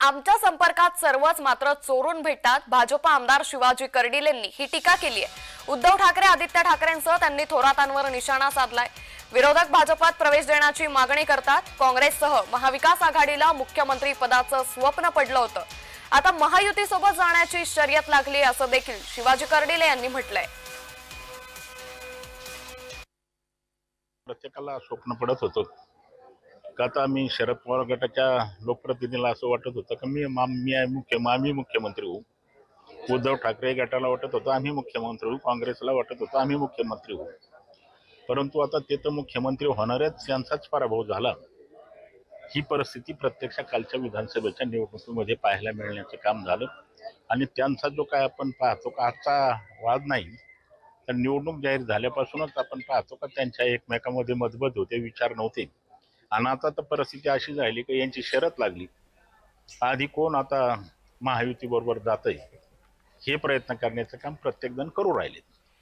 आमच्या संपर्कात सर्वच मात्र चोरून भेटतात. भाजपा आमदार शिवाजी कर्डिलेंनी ही टीका केली आहे उद्धव ठाकरे आदित्य ठाकरेंसह त्यांनी थोरातांवर निशाणा साधलाय. विरोधक भाजपात प्रवेश देण्याची मागणी करतात. काँग्रेससह महाविकास आघाडीला मुख्यमंत्री पदाचं स्वप्न पडलं होतं. आता महायुतीसोबत जाण्याची शर्यत लागली असं देखील शिवाजी कर्डिले यांनी म्हटलंय. प्रत्येकाला स्वप्न पडत होतं. का आता मी शरद पवार गटाच्या लोकप्रतिनिधीला असं वाटत होतं की मी मा- मी आहे मुख्य आम्ही मुख्यमंत्री होऊ. उद्धव ठाकरे गटाला वाटत होतं आम्ही मुख्यमंत्री होऊ. काँग्रेसला वाटत होतं आम्ही मुख्यमंत्री होऊ. परंतु आता ते तर मुख्यमंत्री होणाऱ्याच त्यांचाच पराभव झाला. ही परिस्थिती प्रत्यक्ष कालच्या विधानसभेच्या निवडणुकीमध्ये पाहायला मिळण्याचं काम झालं. आणि त्यांचा जो काय आपण पाहतो का आजचा वाद नाही. तर निवडणूक जाहीर झाल्यापासूनच आपण पाहतो का त्यांच्या एकमेकामध्ये मतभेद होते विचार नव्हते. आणि आता तर परिस्थिती अशी झाली की यांची शरत लागली. आधी कोण आता महायुती बरोबर जात हे प्रयत्न करण्याचं काम प्रत्येक जण करू राहिले